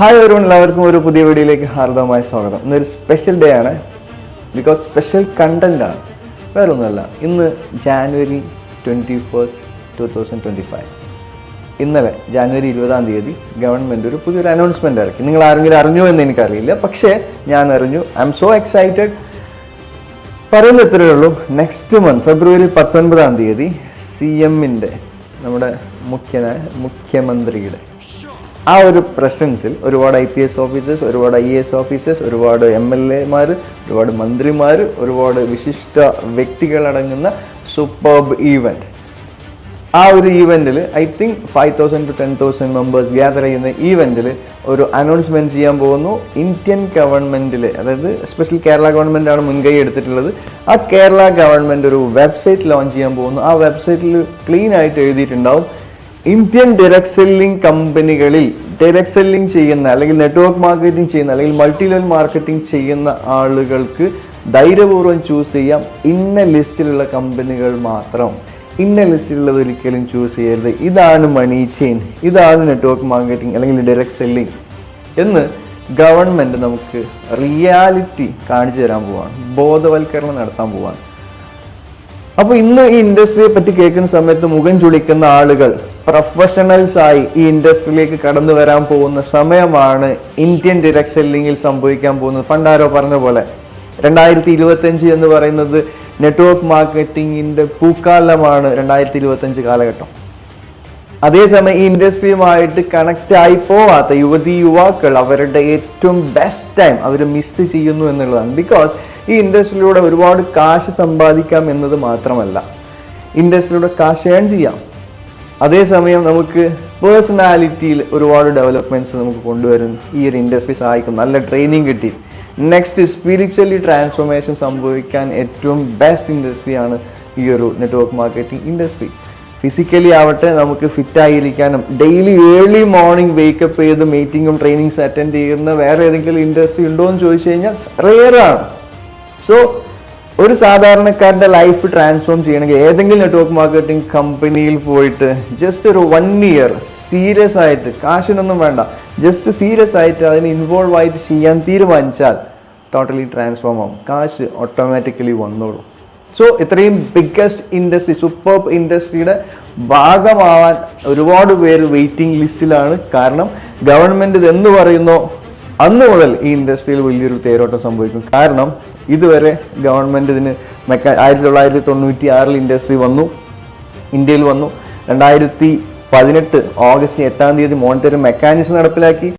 Hi ഒരു എല്ലാവർക്കും ഒരു പുതിയ വീഡിയോയിലേക്ക് ഹാർദവമായ സ്വാഗതം. ഇന്നൊരു സ്പെഷ്യൽ ഡേ ആണ്. ബിക്കോസ് സ്പെഷ്യൽ കണ്ടന്റ് ആണ്. വേറെ ഒന്നുമല്ല ഇന്ന് January twenty first two thousand twenty five ഇന്നലെ ജാനുവരി ഇരുപതാം തീയതി ഗവൺമെന്റ് ഒരു പുതിയൊരു അനൗൺസ്മെന്റ് ഇറക്കി. നിങ്ങൾ ആരെങ്കിലും അറിഞ്ഞോ എന്ന് എനിക്കറിയില്ല. പക്ഷേ ഞാൻ അറിഞ്ഞു. ഐ എം സോ എക്സൈറ്റഡ് പറയുന്നത് ഇത്രയേ ഉള്ളൂ. നെക്സ്റ്റ് മന്ത് ഫെബ്രുവരി പത്തൊൻപതാം തീയതി സി എമ്മിന്റെ നമ്മുടെ മുഖ്യനായ മുഖ്യമന്ത്രിയുടെ ആ ഒരു പ്രസൻസിൽ ഒരുപാട് ഐ പി എസ് ഓഫീസേഴ്സ് ഒരുപാട് ഐ എസ് ഓഫീസേഴ്സ് ഒരുപാട് എം എൽ എമാർ ഒരുപാട് മന്ത്രിമാർ ഒരുപാട് വിശിഷ്ട വ്യക്തികളടങ്ങുന്ന സൂപ്പർബ് ഈവന്റ് ആ ഒരു ഈവന്റിൽ I think five thousand to ten thousand members gather ചെയ്യുന്ന ഈവന്റിൽ ഒരു അനൗൺസ്മെന്റ് ചെയ്യാൻ പോകുന്നു. ഇന്ത്യൻ ഗവൺമെന്റിൽ അതായത് സ്പെഷ്യൽ കേരള ഗവൺമെന്റ് ആണ് മുൻകൈ എടുത്തിട്ടുള്ളത്. ആ കേരള ഗവൺമെന്റ് ഒരു വെബ്സൈറ്റ് ലോഞ്ച് ചെയ്യാൻ പോകുന്നു. ആ വെബ്സൈറ്റിൽ ക്ലീൻ ആയിട്ട് എഴുതിയിട്ടുണ്ടാവും. ഇന്ത്യൻ ഡയറക്ട് സെല്ലിംഗ് കമ്പനികളിൽ ഡയറക്ട് സെല്ലിംഗ് ചെയ്യുന്ന അല്ലെങ്കിൽ നെറ്റ്വർക്ക് മാർക്കറ്റിംഗ് ചെയ്യുന്ന അല്ലെങ്കിൽ മൾട്ടി ലെവൽ മാർക്കറ്റിംഗ് ചെയ്യുന്ന ആളുകൾക്ക് ധൈര്യപൂർവം ചൂസ് ചെയ്യാം. ഇന്ന ലിസ്റ്റിലുള്ള കമ്പനികൾ മാത്രം. ഇന്ന ലിസ്റ്റിലുള്ളത് ഒരിക്കലും ചൂസ് ചെയ്യരുത്. ഇതാണ് മണി ചെയിൻ ഇതാണ് നെറ്റ്വർക്ക് മാർക്കറ്റിംഗ് അല്ലെങ്കിൽ ഡയറക്ട് സെല്ലിംഗ് എന്ന് ഗവൺമെന്റ് നമുക്ക് റിയാലിറ്റി കാണിച്ചു തരാൻ പോവാണ്. ബോധവൽക്കരണം നടത്താൻ പോവാണ്. അപ്പോൾ ഇന്ന് ഈ ഇൻഡസ്ട്രിയെ പറ്റി കേൾക്കുന്ന സമയത്ത് മുഖം ചുളിക്കുന്ന ആളുകൾ പ്രൊഫഷണൽസ് ആയി ഈ ഇൻഡസ്ട്രിയിലേക്ക് കടന്നു വരാൻ പോകുന്ന സമയമാണ് ഇന്ത്യൻ ഡിറക്ട് സെല്ലിങ്ങിൽ സംഭവിക്കാൻ പോകുന്നത്. പണ്ടാരോ പറഞ്ഞ പോലെ രണ്ടായിരത്തി ഇരുപത്തഞ്ച് എന്ന് പറയുന്നത് നെറ്റ്വർക്ക് മാർക്കറ്റിംഗിന്റെ പൂക്കാലമാണ് രണ്ടായിരത്തി ഇരുപത്തഞ്ച് കാലഘട്ടം. അതേസമയം ഈ ഇൻഡസ്ട്രിയുമായിട്ട് കണക്റ്റ് ആയി പോവാത്ത യുവതി യുവാക്കൾ അവരുടെ ഏറ്റവും ബെസ്റ്റ് ടൈം അവർ മിസ് ചെയ്യുന്നു എന്നുള്ളതാണ്. ബിക്കോസ് ഈ ഇൻഡസ്ട്രിയിലൂടെ ഒരുപാട് കാശ് സമ്പാദിക്കാം എന്നത് മാത്രമല്ല. ഇൻഡസ്ട്രിയിലൂടെ കാശ് ഏൺ ചെയ്യാം. അതേസമയം നമുക്ക് പേഴ്സണാലിറ്റിയിൽ ഒരുപാട് ഡെവലപ്മെന്റ്സ് നമുക്ക് കൊണ്ടുവരും. ഈ ഒരു ഇൻഡസ്ട്രി സഹായിക്കും. നല്ല ട്രെയിനിങ് കിട്ടി. നെക്സ്റ്റ് സ്പിരിച്വലി ട്രാൻസ്ഫോർമേഷൻ സംഭവിക്കാൻ ഏറ്റവും ബെസ്റ്റ് ഇൻഡസ്ട്രിയാണ് ഈ ഒരു നെറ്റ്വർക്ക് മാർക്കറ്റിംഗ് ഇൻഡസ്ട്രി. ഫിസിക്കലി ആവട്ടെ നമുക്ക് fit ആയിരിക്കാനും. Daily early morning wake up ചെയ്ത് മീറ്റിങ്ങും ട്രെയിനിങ്സ് അറ്റൻഡ് ചെയ്യുന്ന വേറെ ഏതെങ്കിലും ഇൻഡസ്ട്രി ഉണ്ടോ എന്ന് ചോദിച്ചു കഴിഞ്ഞാൽ റെയറാണ് സോ ഒരു സാധാരണക്കാരന്റെ ലൈഫ് ട്രാൻസ്ഫോം ചെയ്യണമെങ്കിൽ ഏതെങ്കിലും നെറ്റ്വർക്ക് മാർക്കറ്റിംഗ് കമ്പനിയിൽ പോയിട്ട് ജസ്റ്റ് ഒരു വൺ ഇയർ സീരിയസ് ആയിട്ട് കാശിനൊന്നും വേണ്ട ജസ്റ്റ് സീരിയസ് ആയിട്ട് അതിന് ഇൻവോൾവ് ആയിട്ട് ചെയ്യാൻ തീരുമാനിച്ചാൽ ടോട്ടലി ട്രാൻസ്ഫോം ആവും. കാശ് ഓട്ടോമാറ്റിക്കലി വന്നോളും. സോ ഇത്രയും ബിഗ്ഗസ്റ്റ് ഇൻഡസ്ട്രി സൂപ്പർ ഇൻഡസ്ട്രിയുടെ ഭാഗമാവാൻ ഒരുപാട് പേര് വെയിറ്റിംഗ് ലിസ്റ്റിലാണ് കാരണം ഗവൺമെന്റ് ഇത് എന്ന് പറയുന്നോ അന്ന് മുതൽ ഈ ഇൻഡസ്ട്രിയിൽ വലിയൊരു തേരോട്ടം സംഭവിക്കും. കാരണം ഇതുവരെ ഗവൺമെന്റ് ഇതിന് മെക്കാ ആയിരത്തി തൊള്ളായിരത്തി തൊണ്ണൂറ്റി ആറിൽ ഇൻഡസ്ട്രി വന്നു. ഇന്ത്യയിൽ വന്നു. രണ്ടായിരത്തി പതിനെട്ട് ഓഗസ്റ്റ് എട്ടാം തീയതി മോണിറ്ററി മെക്കാനിസം നടപ്പിലാക്കി.